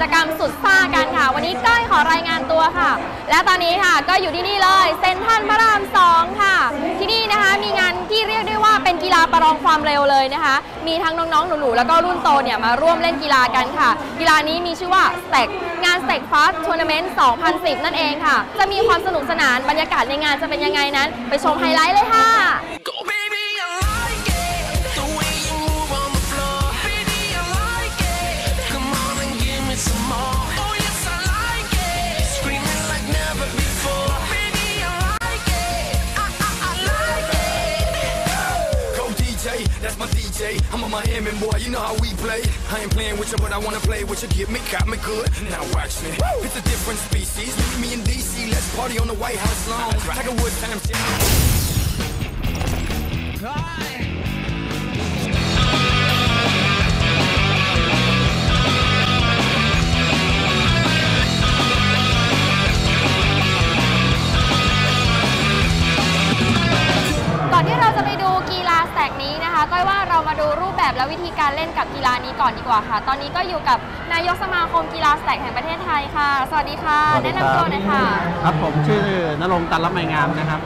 จกรรมสุดซ่ากันค่ะ วันนี้ก้อยขอรายงานตัวค่ะ และตอนนี้ค่ะก็อยู่ที่นี่เลยเซนทรันพระรามสองค่ะ ที่นี่นะคะมีงานที่เรียกได้ว่าเป็นกีฬาประลองความเร็วเลยนะคะ มีทั้งน้องๆหนูๆแล้วก็รุ่นโตเนี่ยมาร่วมเล่นกีฬากันค่ะ กีฬานี้มีชื่อว่าสเต็กงานสเต็กฟาสทัวร์นาเมนต์ 2010 นั่นเองค่ะ จะมีความสนุกสนานบรรยากาศในงานจะเป็นยังไงนั้น ไปชมไฮไลท์เลยค่ะ I'm a Miami boy, you know how we play. I ain't playing with you, but I wanna play with you. Get me, got me good. Now watch me. It's a different species. Meet me in DC, let's party on the White House lawn. Tiger Woods time shit. กนี้นะคะก้อยว่าเรามาดูรูปแบบและวิธีการเล่นกับกีฬานี้ก่อนดีกว่าค่ะ ตอนนี้ก็อยู่กับนายกสมาคมกีฬาแสกแห่งประเทศไทยค่ะ สวัสดีค่ะสวัสดีแนะครับนำตัวหน่อยค่ะ ครับผมชื่อนรงค์ตันรับไมงามนะครับ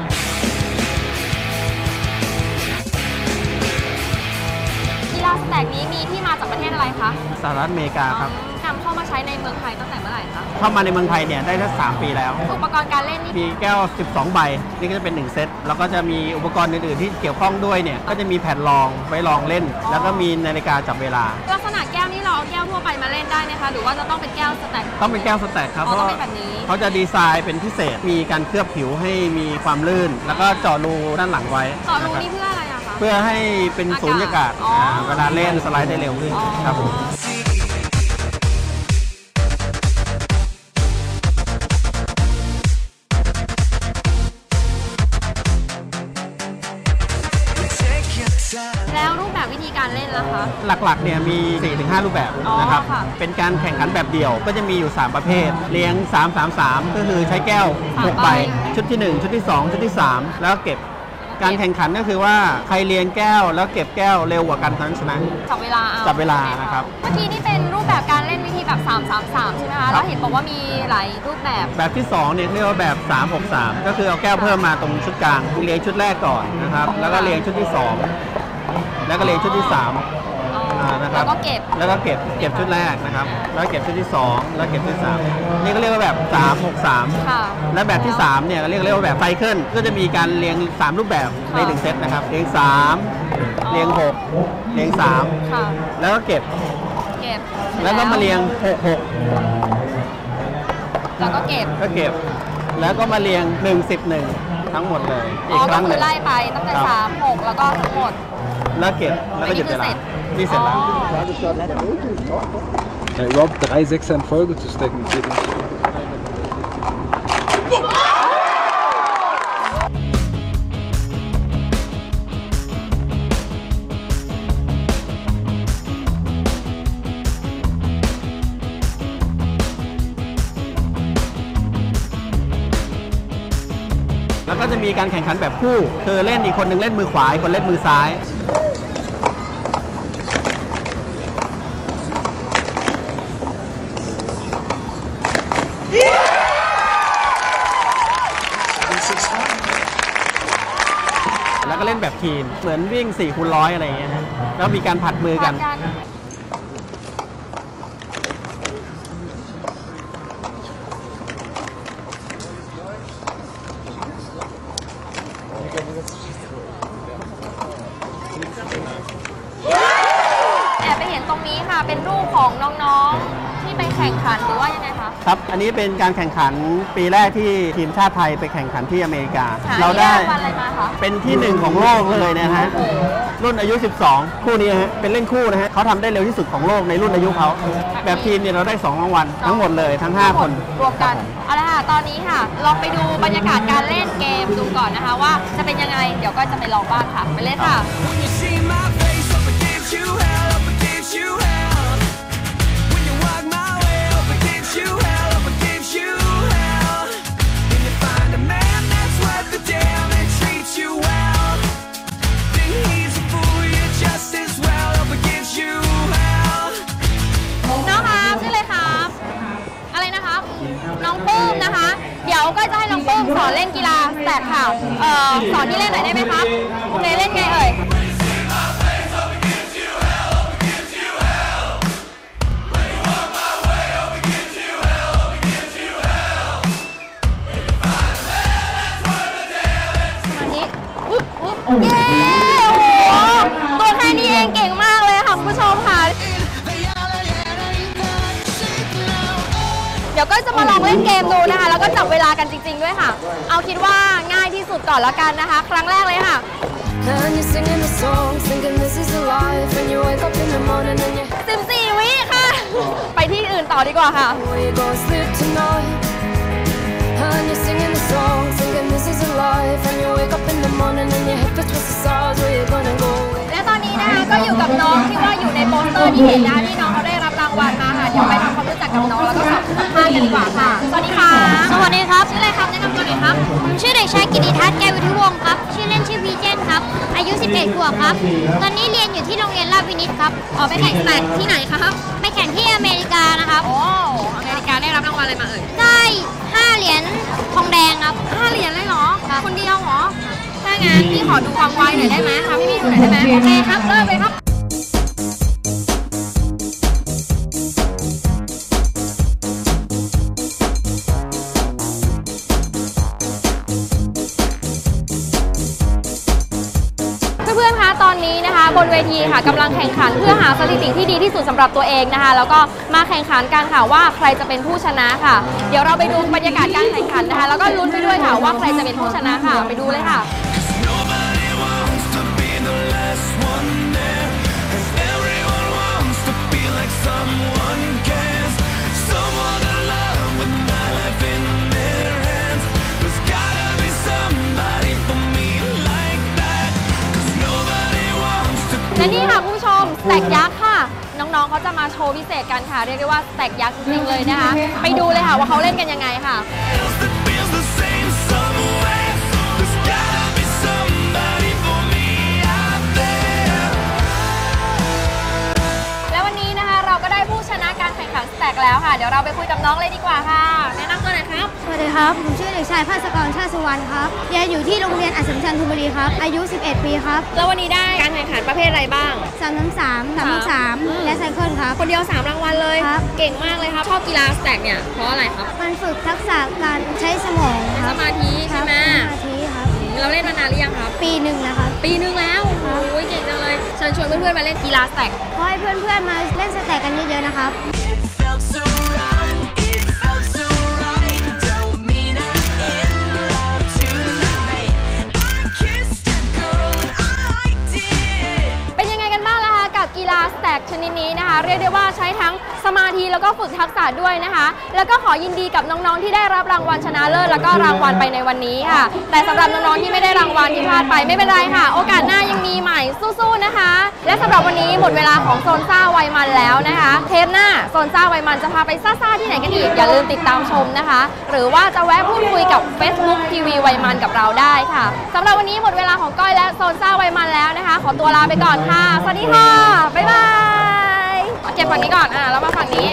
กีฬาแสกนี้มีที่มาจากประเทศอะไรคะ สหรัฐอเมริกาครับนำเข้ามาใช้ในเมืองไทยตั้งแต่เมื่อไหร่คะเข้ามาในเมืองไทยเนี่ยได้สักสามปีแล้ว อุปกรณ์การเล่นนี่มีแก้ว 12 ใบ นี่ก็จะเป็น 1 เซต แล้วก็จะมีอุปกรณ์อื่นๆที่เกี่ยวข้องด้วยเนี่ย ก็จะมีแผ่นรองไว้รองเล่น แล้วก็มีนาฬิกาจับเวลา ลักษณะแก้วนี่เราเอาแก้วทั่วไปมาเล่นได้ไหมคะ หรือว่าจะต้องเป็นแก้วสแต็ก ต้องเป็นแก้วสแต็กครับ อ๋อเพราะต้องเป็นแบบนี้ เขาจะดีไซน์เป็นพิเศษ มีการเคลือบผิวให้มีความลื่น แล้วก็เจาะรูด้านหลังไว้ต่อรูะครับนี่เพื่ออะไรอะคะ เพื่อให้เป็นศูนยากาศอ๋ออ่าเวลาเล่นสไลด์ได้เร็วขึ้นอ๋อครับผม Take หลักๆเนี่ยมี 4-5 รูปแบบอ๋อนะครับค่ะ เป็นการแข่งขันแบบเดี่ยวก็จะมีอยู่ 3 ประเภท เลี้ยง 3-3-3 ก็คือใช้แก้วสาม6ใบใบ ชุดที่ 1 ชุดที่ 2 ชุดที่ 3 แล้วก็เก็บ การแข่งขันก็คือว่าใครเลี้ยงแก้ว แล้วเก็บแก้วเร็วกว่ากันคนนั้นชนะ จับเวลาเอาจับเวลานะครับ เมื่อกี้นี่เป็นรูปแบบการเล่นวิธีแบบ 3 3 3 ใช่ไหมคะครับแล้วเห็นบอกว่ามีหลายรูปแบบ แบบที่2เนี่ยเรียกว่าแบบ 363 ก็คือเอาแก้วเพิ่มมาตรงชุดกลางเลี้ยงชุดแรกก่อนนะครับ แล้วก็เลี้ยงชุดที่ 2 แล้วก็เลี้ยงชุดที่3อ๋ออ่า นะครับแล้วก็เก็บแล้วก็เก็บเก็บชุดแรกนะครับ แล้วเก็บชุดที่ 2 แล้วเก็บชุดที่สามนี่ก็เรียกว่าแบบ 363ค่ะและแบบที่3เนี่ยเรียกเรียกว่าแบบไซเคิลก็จะมีการเรียง 3 รูปแบบในค่ะ1เซตนะครับเรียง 3 เรียง 6 เรียงค่ะ3แล้วก็เก็บเก็บแล้วก็มาเรียง6แล้วก็เก็บ6ก็เก็บแล้วก็มาเรียง 1 10 1 ทั้งหมมดเลยอ๋อีอกคก็รั้งหคืนึ่องไล่ไปตั้งแต่ครับ3 6 แล้วก็ทั้งหมด แล้วเก็บแล้วก็หยุดเวลาอันนี่นี้เสร็จแล้วอ๋อ Ja, überhaupt drei Sechser in Folge zu stacken, geht nicht. แล้วก็จะมีการแข่งขันแบบคู่ คือเล่นอีกคนหนึ่งเล่นมือขวาอีกคนเล่นมือซ้าย แล้วก็เล่นแบบทีม เหมือนวิ่ง4คูณร้อยอะไรอย่างเงี้ยฮะแล้วมีการผัดมือกัน กัน แอบไปเห็นตรงนี้ค่ะ เป็นรูปของน้องๆ ที่ไป แข่งขันหรือว่ายังไงคะ ครับ อันนี้เป็นการแข่งขันปีแรกที่ทีมชาติไทยไปแข่งขันที่อเมริกา ค่ะเราได้อันนี้รางวัลอะไรมาคะ เป็นที่หนึ่งของโลกเลยนะฮะ รุ่นอายุ 12 คู่นี้ฮะ เป็นเล่นคู่นะฮะเขาทำได้เร็วที่สุดของโลกในรุ่นอายุเขา แบบทีมเนี่ยเราได้2รางวัลทั้งหมดเลยทั้ง5คน รวมกันเอาละค่ะ ตอนนี้ค่ะ ลองไปดูบรรยากาศการเล่นเกมดูก่อนนะคะ ว่าจะเป็นยังไง เดี๋ยวก็จะไปลองบ้างค่ะ ไปเลยค่ะ When you สอนเล่นกีฬาแสดข่าวเอ่อสอนที่เล่นหน่อยได้ไหมคะเคยเล่นไงเอ่ยเย้ ดี๋ยวก็จะมาลองเล่นเกมดูนะคะ แล้วก็จับเวลากันจริง ๆ ด้วยค่ะ เอาคิดว่าง่ายที่สุดก่อนแล้วกันนะคะ ครั้งแรกเลยค่ะ สิบสี่วิค่ะ ไปที่อื่นต่อดีกว่าค่ะ และตอนนี้นะคะก็อยู่กับน้องที่ว่าอยู่ในโปสเตอร์ที่เห็นนะที่น้องเขาได้รับรางวัลมาค่ะเดี๋ยวไป กกับน้องแล้วก็สอบสัมภาษณ์กันดีกว่าค่ะ สวัสดีค่ะ สวัสดีครับ ชื่ออะไรครับแนะนำตัวหน่อยครับ ผมชื่อเด็กชายกิติทัศน์แก้ววิทุวงศ์ครับ ชื่อเล่นชื่อวีเจนครับ อายุ 11 ขวบครับ ตอนนี้เรียนอยู่ที่โรงเรียนราชวินิตครับออกไปแข่งแตกที่ไหนคะครับ ไปแข่งที่อเมริกานะครับ โอ้ อเมริกาได้รับรางวัลอะไรมาเอ่ย ได้ 5 เหรียญทองแดงครับห้าเหรียญเลยเหรอครับคนเดียวเหรอ ถ้างั้นพี่ขอดูความไวหน่อยได้ไหมคะพี่พี่ดูหน่อยได้ไหมโอเคครับ เริ่มเลยครับ ค่ะกำลังแข่งขันเพื่อหาสถิติที่ดีที่สุดสำหรับตัวเองนะคะ แล้วก็มาแข่งขันกันค่ะว่าใครจะเป็นผู้ชนะค่ะ เดี๋ยวเราไปดูบรรยากาศการแข่งขันนะคะ แล้วก็ลุ้นไปด้วยค่ะว่าใครจะเป็นผู้ชนะค่ะ ไปดูเลยค่ะ แตกยักษ์ค่ะ น้องๆเขาจะมาโชว์พิเศษกันค่ะ เรียกได้ว่าแตกยักษ์จริงๆเลยนะคะ ไปดูเลยค่ะว่าเขาเล่นกันยังไงค่ะ และวันนี้นะคะเราก็ได้ผู้ชนะการแข่งขันแตกแล้วค่ะ เดี๋ยวเราไปคุยกับน้องเลยดีกว่าค่ะ วัสดีครับ ผมชื่อเด็กชายภาสกรชาติสุวรรณครับ เรียนอยู่ที่โรงเรียนอัสสัมชัญธนบุรีครับ อายุ 11 ปีครับ แล้ววันนี้ได้การแข่งขันประเภทอะไรบ้าง3 3 3 3 และไซเคิลครับ คนเดียว 3 รางวัลเลยครับ เก่งมากเลยครับ ชอบกีฬาสแต็กเนี่ย เพราะอะไรครับ มันฝึกทักษะการใช้สมองคสรับมาธิใช่ไหมครับสมาธิครับ เราเล่นมานานหรือยังครับ ปีหนึ่งแล้วครับ ปีนึงแล้วครับโอ้ยเก่งจังเลยเชิญชวนเพื่อนๆมาเล่นกีฬาสแต็กขอให้เพื่อนๆมาเล่นสแต็กกันเยอะๆนะครับ ชนิดนี้นะคะ เรียกได้ว่าใช้ทั้งสมาธิแล้วก็ฝึกทักษะด้วยนะคะ แล้วก็ขอยินดีกับน้องๆที่ได้รับรางวัลชนะเลิศแล้วก็รางวัลไปในวันนี้ค่ะ แต่สำหรับน้องๆที่ไม่ได้รางวัลที่พลาดไปไม่เป็นไรค่ะ โอกาสหน้ายังมีใหม่สู้ๆนะคะ และสำหรับวันนี้หมดเวลาของโซนซ่าไวมันแล้วนะคะ เทปหน้าโซนซ่าไวมันจะพาไปซ่าๆที่ไหนกันอีกอย่าลืมติดตามชมนะคะ หรือว่าจะแวะพูดคุยกับ Facebook ทีวีวัยมันกับเราได้ค่ะสำหรับวันนี้หมดเวลาของก้อยและโซนซ่าไวมันแล้วนะคะ ขอตัวลาไปก่อนค่ะ สวัสดีค่ะ บ๊ายบาย เก็บฝั่งนี้ก่อน อะแล้วมาฝั่งนี้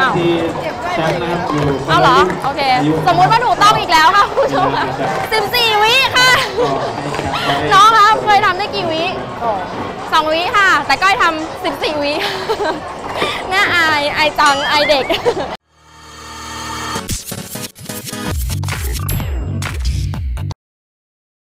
อ้าวแชมป์นะครับอยู่เอาเหรอ โอเค สมมุติว่าถูกต้องอีกแล้วค่ะคุณผู้ชมค่ะ14วิค่ะ น้องครับเคยทำได้กี่วิสองวิค่ะ แต่ก้อยทำ14วิน่าอาย อายจัง อายเด็ก